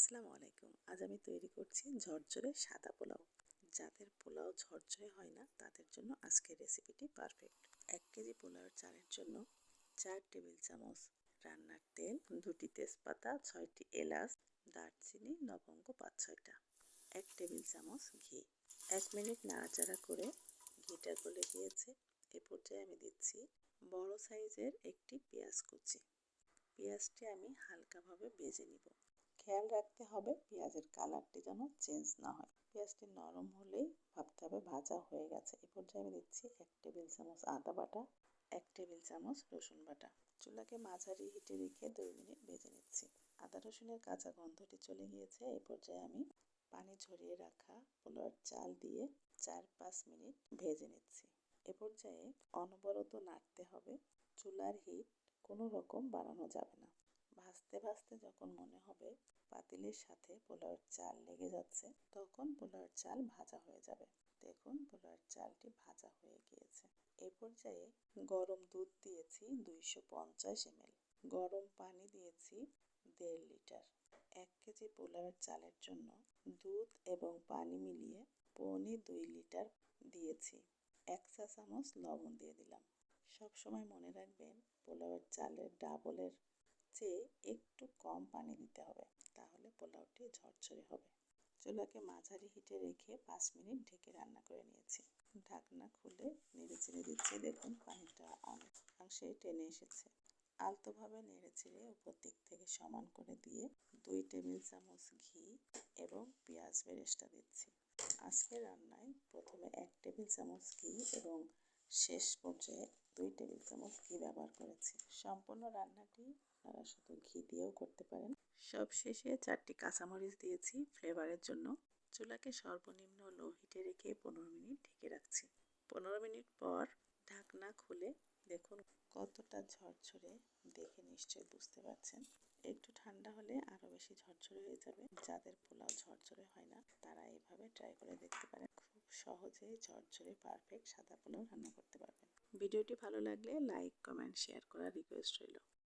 আসসালামু আলাইকুম। আজ আমি তৈরি করছি ঝরঝরে সাদা পোলাও। যাদের পোলাও ঝরঝরে হয় না, তাদের জন্য আজকের রেসিপিটি পারফেক্ট এক কেজি পোলাওয়ের চালের জন্য চার টেবিল চামচ রান্নার তেল, দুটি তেজপাতা, ছয়টি এলাচ, দারচিনি, লবঙ্গ পাঁচ ছয়টা। এক টেবিল চামচ ঘি। এক মিনিট নাড়াচাড়া করে ঘিটা গলে গিয়েছে। এ পর্যায়ে আমি দিচ্ছি বড় সাইজের একটি পেঁয়াজ কুচি। পেঁয়াজটি আমি হালকাভাবে ভেজে নিব। খেয়াল রাখতে হবে পেঁয়াজের কালারটি যেন চেঞ্জ না হয়। পেঁয়াজটি নরম হলেই ভাবতে হবে ভাজা হয়ে গেছে। এ পর্যায়ে আমি দিচ্ছি এক টেবিল চামচ আদা বাটা, এক টেবিল চামচ রসুন বাটা। চুলাকে মাঝারি হিটে রেখে দুই মিনিট ভেজে নিচ্ছি। আদা রসুনের কাঁচা গন্ধটি চলে গিয়েছে। এই পর্যায়ে আমি পানি ঝরিয়ে রাখা পোলাওয়ের চাল দিয়ে চার পাঁচ মিনিট ভেজে নিচ্ছি। এ পর্যায়ে অনবরত নাড়তে হবে। চুলার হিট কোনো রকম বাড়ানো যাবে না। ভাজতে ভাজতে যখন মনে হবে পাতিলের সাথে পোলাওয়ের চাল লেগে যাচ্ছে, তখন পোলাওয়ের চাল ভাজা হয়ে যাবে। দেখুন পোলাওয়ের চালটি ভাজা হয়ে গিয়েছে। এ পর্যায়ে গরম দুধ দিয়েছি দুইশো পঞ্চাশ এমএল। গরম পানি দিয়েছি দেড় লিটার। এক কেজি পোলাওয়ের চালের জন্য দুধ এবং পানি মিলিয়ে পৌনে দুই লিটার দিয়েছি। এক চা চামচ লবণ দিয়ে দিলাম। সব সময় মনে রাখবেন, পোলাওয়ের চালের ডাবলের চেয়ে একটু কম পানি দিতে হবে, তাহলে পোলাওটি ঝরঝরে হবে। চুলাকে মাঝারি হিটে রেখে পাঁচ মিনিট ঢেকে রান্না করে নিয়েছি। ঢাকনা খুলে নেড়ে চেড়ে দিচ্ছি, দেখুন পানিটা অনেকাংশে টেনে এসেছে। আলতোভাবে নেড়ে চেড়ে উপর দিক থেকে সমান করে দিয়ে দুই টেবিল চামচ ঘি এবং পেঁয়াজ বেরেস্তা দিচ্ছি। আজকে রান্নায় প্রথমে এক টেবিল চামচ ঘি এবং শেষ পর্যায়ে দুই টেবিল চামচ ঘি ব্যবহার করেছি। সম্পূর্ণ রান্নাটি আপনারা শুধু ঘি দিয়েও করতে পারেন। সব শেষে চারটি কাঁচামরিচ দিয়েছি ফ্লেভারের জন্য। চুলাকে সর্বনিম্ন লো হিটে রেখে পনেরো মিনিট ঢেকে রাখছি। পনেরো মিনিট পর ঢাকনা খুলে দেখুন কতটা ঝরঝরে দেখে নিশ্চয়ই বুঝতে পারছেন। একটু ঠান্ডা হলে আরও বেশি ঝরঝরে হয়ে যাবে। যাদের পোলাও ঝরঝরে হয় না, তারা এভাবে ট্রাই করে দেখতে পারেন। খুব সহজেই ঝরঝরে পারফেক্ট সাদা পোলাও রান্না করতে পারবেন। ভিডিওটি ভালো লাগলে লাইক কমেন্ট শেয়ার করার রিকোয়েস্ট রইল।